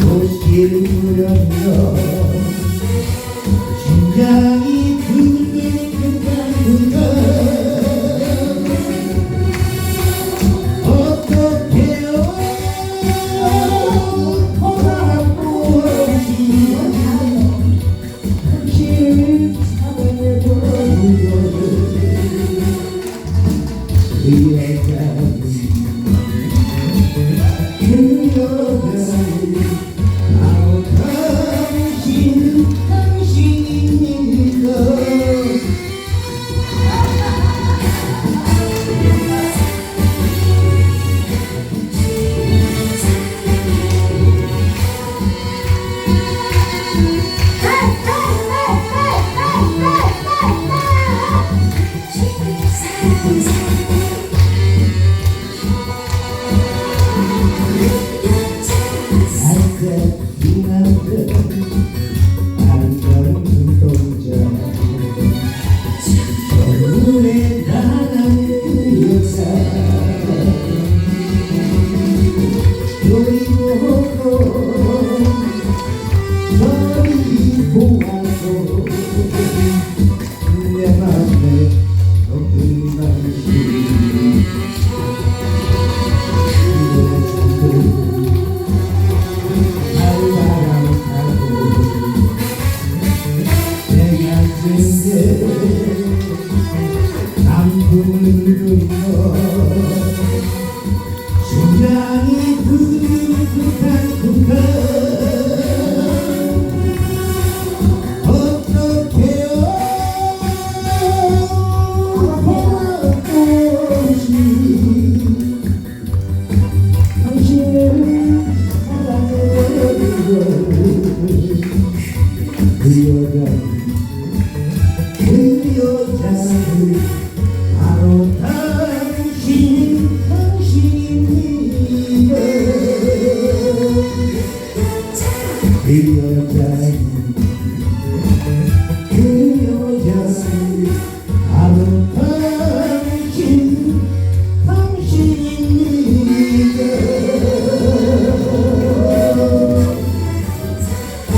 도시를 부렸어 심장이 두근두근두근 어떻게요? 허락도 없이 당신을 찾아내보려 그 여자는 그 여자 Whoa. 그 여자 그 여자 바로 당신 당신입니다 그 여자는